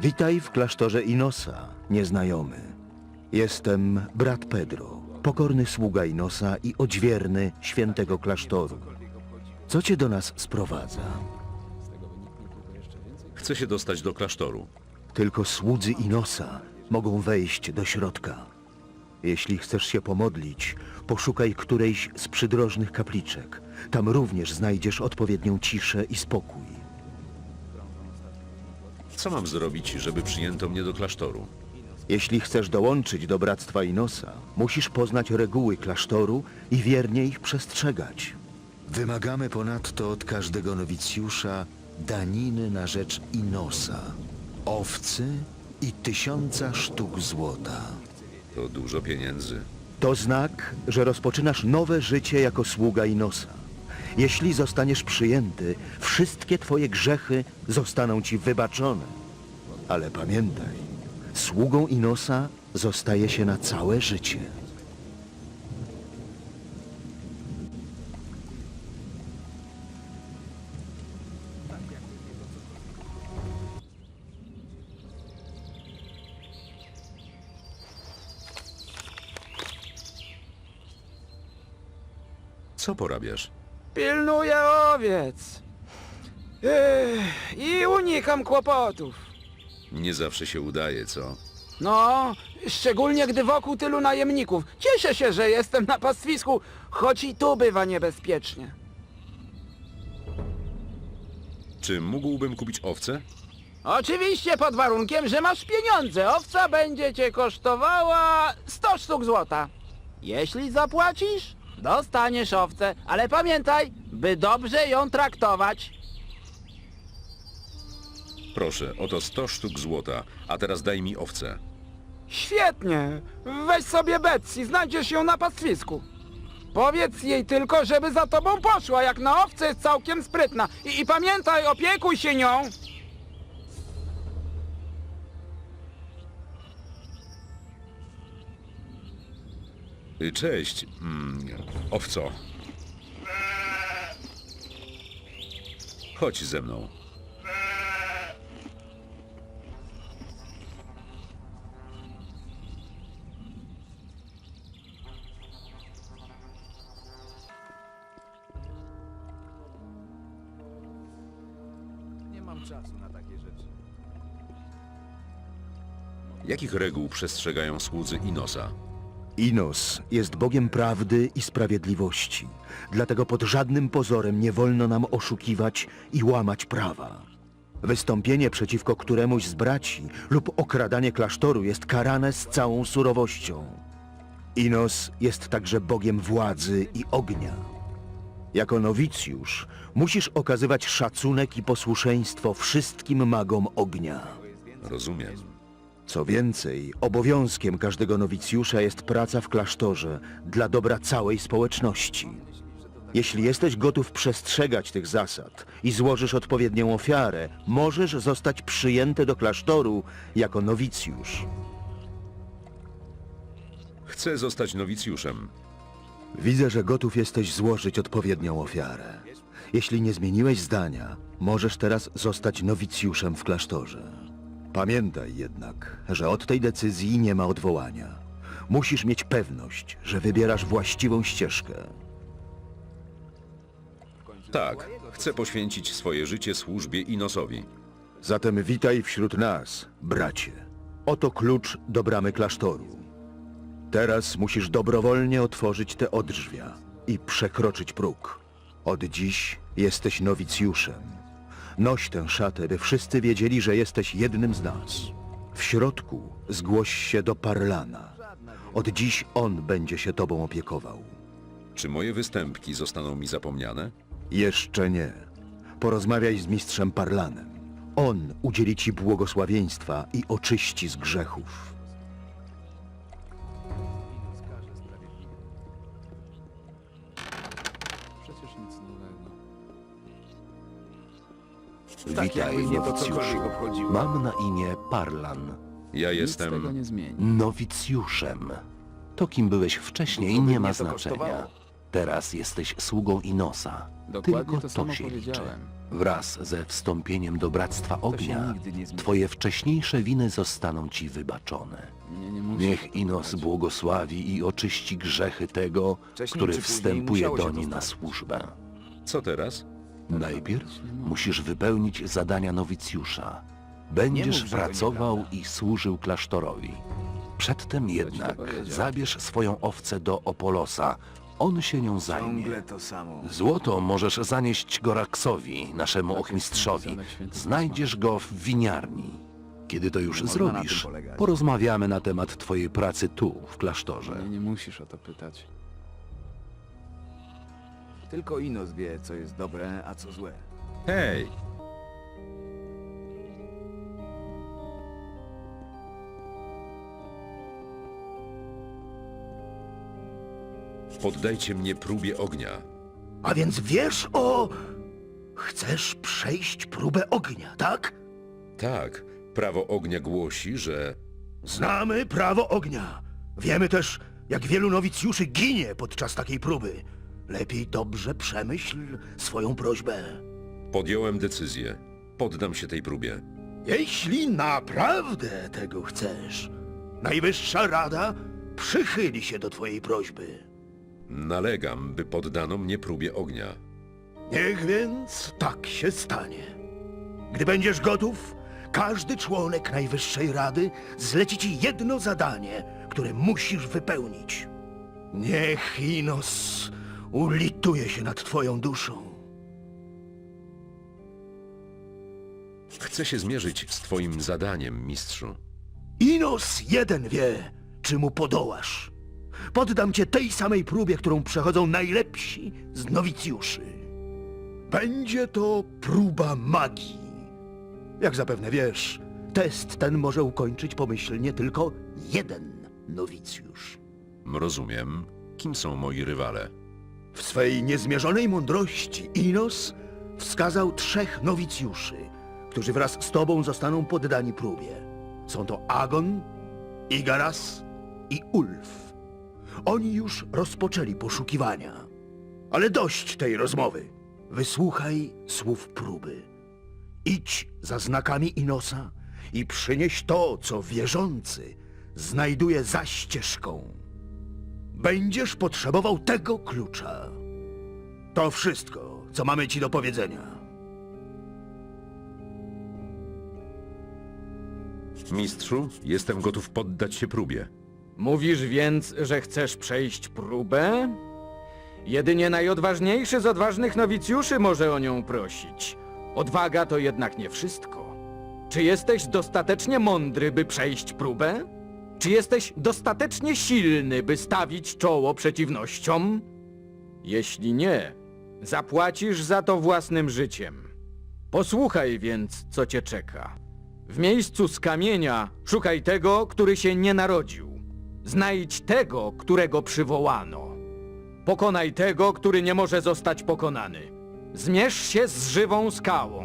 Witaj w klasztorze Inosa, nieznajomy. Jestem brat Pedro, pokorny sługa Inosa i odźwierny świętego klasztoru. Co cię do nas sprowadza? Chcę się dostać do klasztoru. Tylko słudzy Inosa mogą wejść do środka. Jeśli chcesz się pomodlić, poszukaj którejś z przydrożnych kapliczek. Tam również znajdziesz odpowiednią ciszę i spokój. Co mam zrobić, żeby przyjęto mnie do klasztoru? Jeśli chcesz dołączyć do Bractwa Inosa, musisz poznać reguły klasztoru i wiernie ich przestrzegać. Wymagamy ponadto od każdego nowicjusza daniny na rzecz Inosa, owcy i tysiąca sztuk złota. To dużo pieniędzy. To znak, że rozpoczynasz nowe życie jako sługa Inosa. Jeśli zostaniesz przyjęty, wszystkie twoje grzechy zostaną ci wybaczone. Ale pamiętaj, sługą Inosa zostaje się na całe życie. Co porabiasz? Pilnuję owiec. Ech, I unikam kłopotów. Nie zawsze się udaje, co? No, szczególnie gdy wokół tylu najemników. Cieszę się, że jestem na pastwisku, choć i tu bywa niebezpiecznie. Czy mógłbym kupić owce? Oczywiście pod warunkiem, że masz pieniądze. Owca będzie cię kosztowała 100 sztuk złota. Jeśli zapłacisz, dostaniesz owcę, ale pamiętaj, by dobrze ją traktować. Proszę, oto 100 sztuk złota, a teraz daj mi owce. Świetnie. Weź sobie Betsy, znajdziesz ją na pastwisku. Powiedz jej tylko, żeby za tobą poszła, jak na owce jest całkiem sprytna. I, I pamiętaj, opiekuj się nią. Cześć, mm, owco. Chodź ze mną. Nie mam czasu na takie rzeczy. Jakich reguł przestrzegają słudzy Inosa? Inos jest Bogiem prawdy i sprawiedliwości. Dlatego pod żadnym pozorem nie wolno nam oszukiwać i łamać prawa. Wystąpienie przeciwko któremuś z braci lub okradanie klasztoru jest karane z całą surowością. Inos jest także Bogiem władzy i ognia. Jako nowicjusz musisz okazywać szacunek i posłuszeństwo wszystkim magom ognia. Rozumiem. Co więcej, obowiązkiem każdego nowicjusza jest praca w klasztorze dla dobra całej społeczności. Jeśli jesteś gotów przestrzegać tych zasad i złożysz odpowiednią ofiarę, możesz zostać przyjęty do klasztoru jako nowicjusz. Chcę zostać nowicjuszem. Widzę, że gotów jesteś złożyć odpowiednią ofiarę. Jeśli nie zmieniłeś zdania, możesz teraz zostać nowicjuszem w klasztorze. Pamiętaj jednak, że od tej decyzji nie ma odwołania. Musisz mieć pewność, że wybierasz właściwą ścieżkę. Tak, chcę poświęcić swoje życie służbie Inosowi. Zatem witaj wśród nas, bracie. Oto klucz do bramy klasztoru. Teraz musisz dobrowolnie otworzyć te odrzwia i przekroczyć próg. Od dziś jesteś nowicjuszem. Noś tę szatę, by wszyscy wiedzieli, że jesteś jednym z nas. W środku zgłoś się do Parlana. Od dziś on będzie się tobą opiekował. Czy moje występki zostaną mi zapomniane? Jeszcze nie. Porozmawiaj z mistrzem Parlanem. On udzieli ci błogosławieństwa i oczyści z grzechów. Witaj, nowicjuszu. Mam na imię Parlan. Ja jestem... Tego nie zmieni. Nowicjuszem. To, kim byłeś wcześniej, nie ma znaczenia. Teraz jesteś sługą Inosa. Dokładnie Tylko to samo się liczy. powiedziałem. Wraz ze wstąpieniem do Bractwa Ognia, nigdy nie zmieni. twoje wcześniejsze winy zostaną ci wybaczone. Nie, nie musisz Niech Inos błogosławi i oczyści grzechy tego, Wcześniej który czy później wstępuje musiało się do to niej na stać. służbę. Co teraz? Najpierw musisz wypełnić zadania nowicjusza. Będziesz mów, że to pracował i służył klasztorowi. Przedtem jednak powiedział. zabierz swoją owcę do Opolosa. On się nią zajmie. Ciągle to samo. Złoto możesz zanieść Goraksowi, naszemu ochmistrzowi. napisane w Świętym Znajdziesz go w winiarni. Kiedy to już można na zrobisz, polegać. porozmawiamy na temat twojej pracy tu, w klasztorze. Nie, nie musisz o to pytać. Tylko Inos wie, co jest dobre, a co złe. Hej! Poddajcie mnie próbie ognia. A więc wiesz o... Chcesz przejść próbę ognia, tak? Tak, prawo ognia głosi, że Znamy prawo ognia. Wiemy też, jak wielu nowicjuszy ginie podczas takiej próby. Lepiej dobrze przemyśl swoją prośbę. podjąłem decyzję. Poddam się tej próbie. Jeśli naprawdę tego chcesz, Najwyższa Rada przychyli się do twojej prośby. Nalegam, by poddano mnie próbie ognia. Niech więc tak się stanie. Gdy będziesz gotów, każdy członek Najwyższej Rady zleci ci jedno zadanie, które musisz wypełnić. Niech Inos ulituje się nad twoją duszą. Chcę się zmierzyć z twoim zadaniem, mistrzu. Inos jeden wie, czy mu podołasz. Poddam cię tej samej próbie, którą przechodzą najlepsi z nowicjuszy. Będzie to próba magii. Jak zapewne wiesz, test ten może ukończyć pomyślnie tylko jeden nowicjusz. Rozumiem, kim są moi rywale. W swej niezmierzonej mądrości Inos wskazał trzech nowicjuszy, którzy wraz z tobą zostaną poddani próbie. Są to Agon, Igaras i Ulf. Oni już rozpoczęli poszukiwania. Ale dość tej rozmowy. Wysłuchaj słów próby. Idź za znakami Inosa i przynieś to, co wierzący znajduje za ścieżką. Będziesz potrzebował tego klucza. To wszystko, co mamy ci do powiedzenia. Mistrzu, jestem gotów poddać się próbie. Mówisz więc, że chcesz przejść próbę? Jedynie najodważniejszy z odważnych nowicjuszy może o nią prosić. Odwaga to jednak nie wszystko. Czy jesteś dostatecznie mądry, by przejść próbę? Czy jesteś dostatecznie silny, by stawić czoło przeciwnościom? Jeśli nie, zapłacisz za to własnym życiem. Posłuchaj więc, co cię czeka. W miejscu z kamienia szukaj tego, który się nie narodził. Znajdź tego, którego przywołano. Pokonaj tego, który nie może zostać pokonany. Zmierz się z żywą skałą.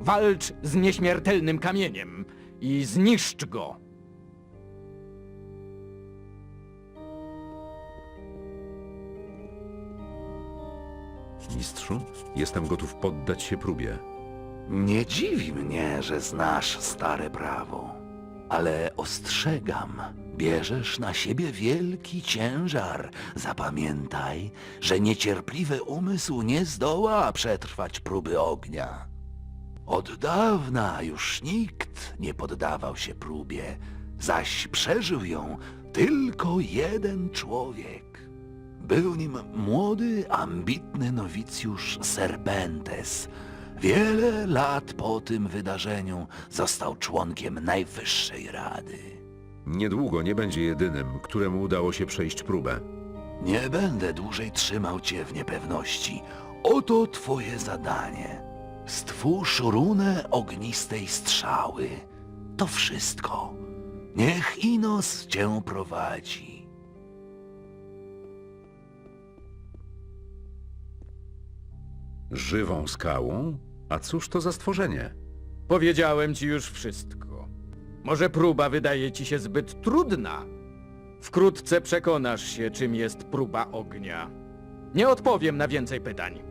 Walcz z nieśmiertelnym kamieniem i zniszcz go. Mistrzu, jestem gotów poddać się próbie. Nie dziwi mnie, że znasz stare prawo, ale ostrzegam, bierzesz na siebie wielki ciężar. Zapamiętaj, że niecierpliwy umysł nie zdoła przetrwać próby ognia. Od dawna już nikt nie poddawał się próbie, zaś przeżył ją tylko jeden człowiek. Był nim młody, ambitny nowicjusz Serpentes. Wiele lat po tym wydarzeniu został członkiem Najwyższej Rady. Niedługo nie będzie jedynym, któremu udało się przejść próbę. Nie będę dłużej trzymał cię w niepewności. Oto twoje zadanie. Stwórz runę ognistej strzały. To wszystko. Niech Inos cię prowadzi. Żywą skałą? A cóż to za stworzenie? Powiedziałem ci już wszystko. Może próba wydaje ci się zbyt trudna? Wkrótce przekonasz się, czym jest próba ognia. Nie odpowiem na więcej pytań.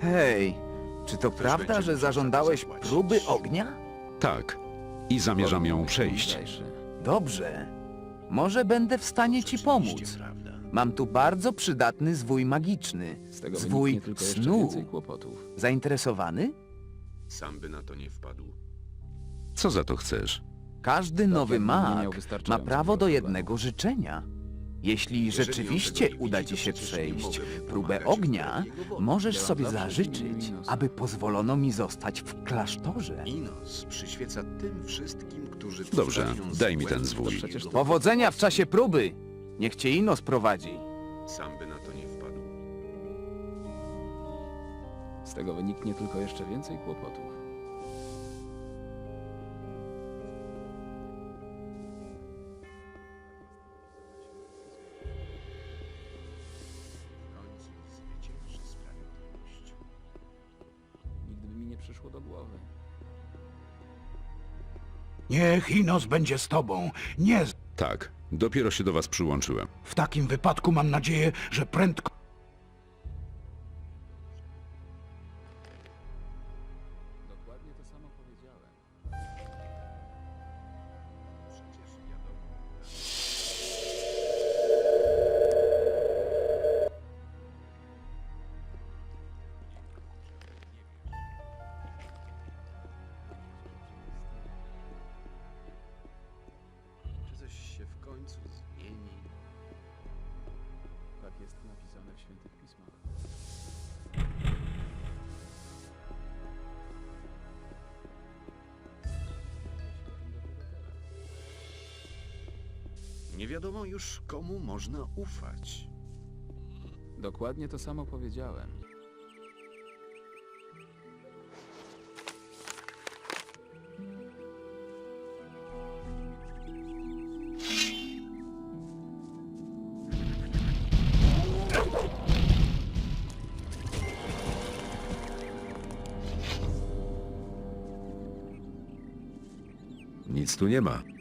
Hej, czy to prawda, że zażądałeś próby ognia? Tak, i zamierzam ją przejść. Dobrze. Może będę w stanie ci pomóc. Mam tu bardzo przydatny zwój magiczny. Zwój snu. Zainteresowany? Sam by na to nie wpadł. Co za to chcesz? Każdy nowy nie miał mag ma prawo do jednego życzenia. Jeśli rzeczywiście uda ci się przejść próbę ognia, możesz sobie zażyczyć, aby pozwolono mi zostać w klasztorze. Inos przyświeca tym wszystkim, którzy... Dobrze, daj mi złe ten zwój. Powodzenia w czasie próby! Niech cię Inos prowadzi. Sam by na to nie wpadł. Z tego wyniknie tylko jeszcze więcej kłopotów. Niech Inos będzie z tobą. Nie, z- Tak, dopiero się do was przyłączyłem. w takim wypadku mam nadzieję, że prędko... Nie wiadomo już, komu można ufać. Dokładnie to samo powiedziałem. Nic tu nie ma.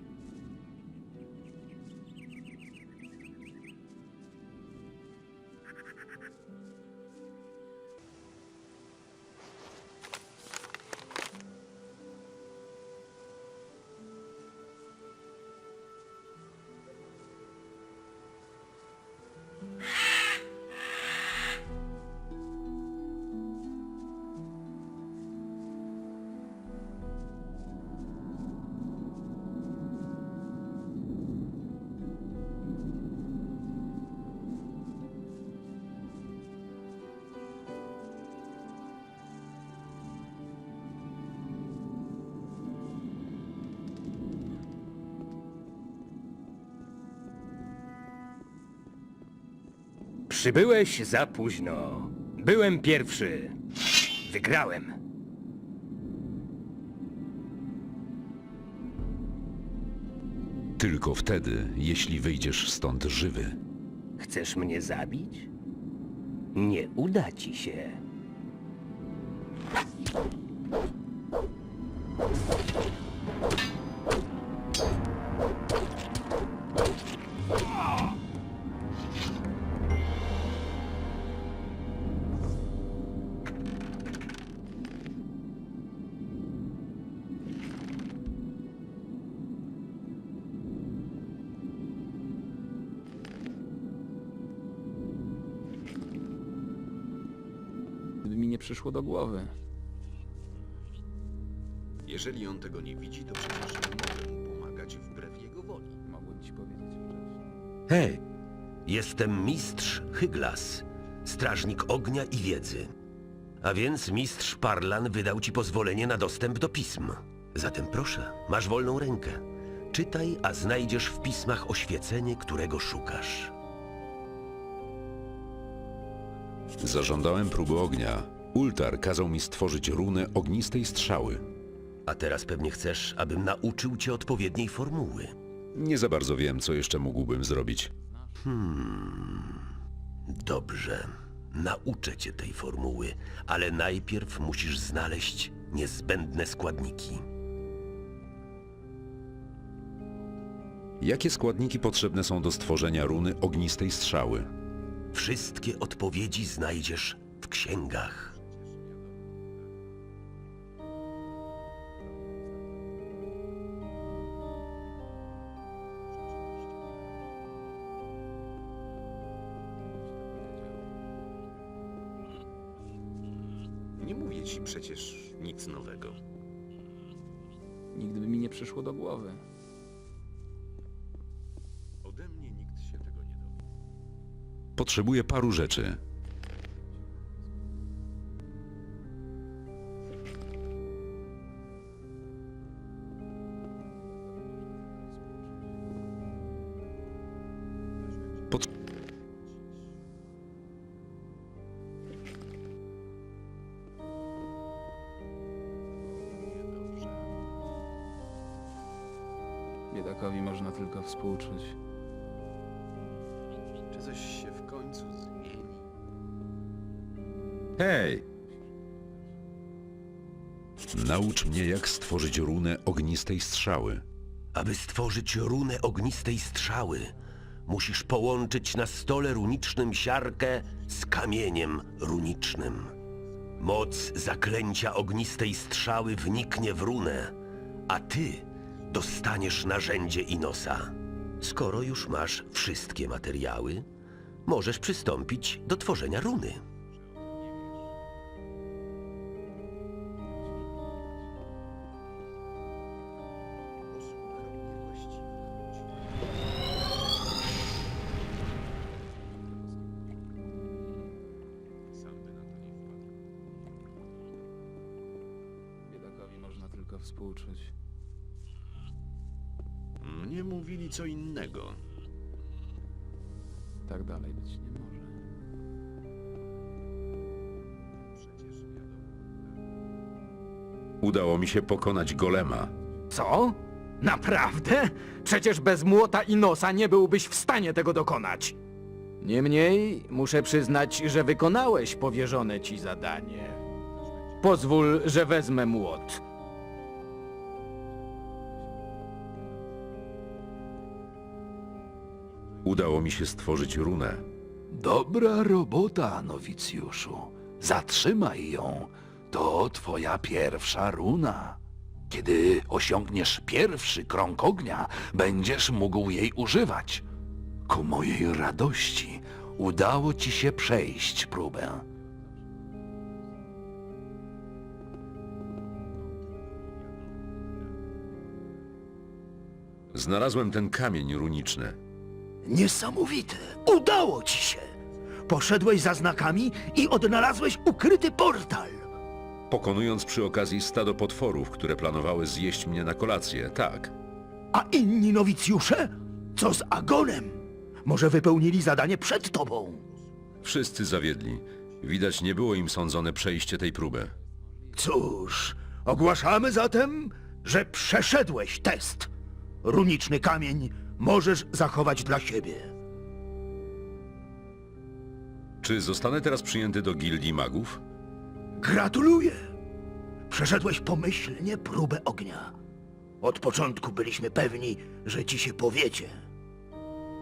Przybyłeś za późno. Byłem pierwszy. Wygrałem. Tylko wtedy, jeśli wyjdziesz stąd żywy. Chcesz mnie zabić? Nie uda ci się. Mi nie przyszło do głowy. Jeżeli on tego nie widzi, to przecież nie może mu pomagać wbrew jego woli. Mogłem ci powiedzieć wcześniej. Hej, jestem mistrz Hyglas, strażnik ognia i wiedzy. A więc mistrz Parlan wydał ci pozwolenie na dostęp do pism. Zatem proszę, masz wolną rękę. Czytaj, a znajdziesz w pismach oświecenie, którego szukasz. Zażądałem próby ognia. Ultar kazał mi stworzyć runę ognistej strzały. A teraz pewnie chcesz, abym nauczył cię odpowiedniej formuły. Nie za bardzo wiem, co jeszcze mógłbym zrobić. Dobrze, nauczę cię tej formuły, ale najpierw musisz znaleźć niezbędne składniki. Jakie składniki potrzebne są do stworzenia runy ognistej strzały? Wszystkie odpowiedzi znajdziesz w księgach. Nie mówię ci przecież nic nowego. Nigdy by mi nie przyszło do głowy. Potrzebuję paru rzeczy. Biedakowi można tylko współczuć. Końcu zmieni? Hej! Naucz mnie, jak stworzyć runę ognistej strzały. Aby stworzyć runę ognistej strzały, musisz połączyć na stole runicznym siarkę z kamieniem runicznym. Moc zaklęcia ognistej strzały wniknie w runę, a ty dostaniesz narzędzie Inosa. Skoro już masz wszystkie materiały, możesz przystąpić do tworzenia runy. Biedakowi można tylko współczuć. Mnie mówili co innego. Dalej być nie może. Przecież wiadomo. Udało mi się pokonać golema. Co? Naprawdę? Przecież bez młota i nosa nie byłbyś w stanie tego dokonać. Niemniej muszę przyznać, że wykonałeś powierzone ci zadanie. Pozwól, że wezmę młot. Udało mi się stworzyć runę. Dobra robota, nowicjuszu. Zatrzymaj ją. To twoja pierwsza runa. Kiedy osiągniesz pierwszy krąg ognia, będziesz mógł jej używać. Ku mojej radości udało ci się przejść próbę. Znalazłem ten kamień runiczny. Niesamowite! Udało ci się! Poszedłeś za znakami i odnalazłeś ukryty portal. Pokonując przy okazji stado potworów, które planowały zjeść mnie na kolację, tak. A inni nowicjusze? Co z Agonem? Może wypełnili zadanie przed tobą? Wszyscy zawiedli. Widać nie było im sądzone przejście tej próby. Cóż, ogłaszamy zatem, że przeszedłeś test. Runiczny kamień możesz zachować dla siebie. Czy zostanę teraz przyjęty do gildii magów? Gratuluję! Przeszedłeś pomyślnie próbę ognia. Od początku byliśmy pewni, że ci się powiedzie.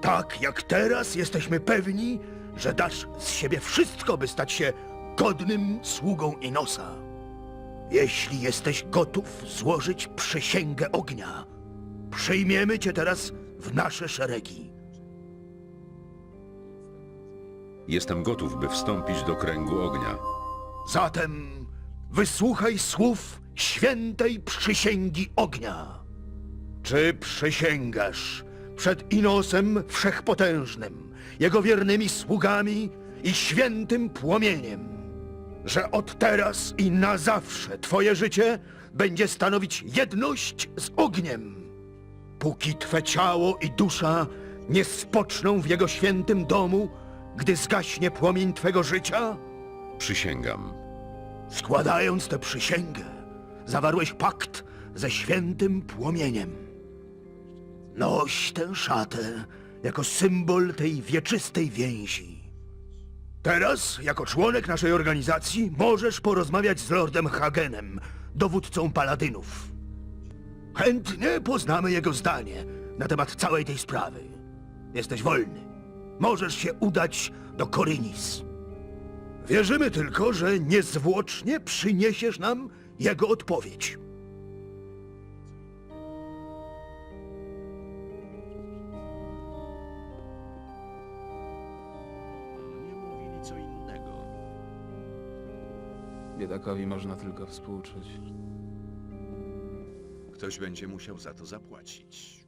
Tak jak teraz jesteśmy pewni, że dasz z siebie wszystko, by stać się godnym sługą Inosa. Jeśli jesteś gotów złożyć przysięgę ognia, przyjmiemy cię teraz w nasze szeregi. Jestem gotów, by wstąpić do kręgu ognia. Zatem wysłuchaj słów świętej przysięgi ognia. Czy przysięgasz przed Inosem Wszechpotężnym, jego wiernymi sługami i świętym płomieniem, że od teraz i na zawsze twoje życie będzie stanowić jedność z ogniem, póki twe ciało i dusza nie spoczną w jego świętym domu, gdy zgaśnie płomień twego życia? Przysięgam. Składając tę przysięgę, zawarłeś pakt ze świętym płomieniem. Noś tę szatę jako symbol tej wieczystej więzi. Teraz, jako członek naszej organizacji, możesz porozmawiać z Lordem Hagenem, dowódcą paladynów. Chętnie poznamy jego zdanie na temat całej tej sprawy. Jesteś wolny. Możesz się udać do Korynis. Wierzymy tylko, że niezwłocznie przyniesiesz nam jego odpowiedź. Mnie mówili co innego. Biedakowi można tylko współczuć. Ktoś będzie musiał za to zapłacić.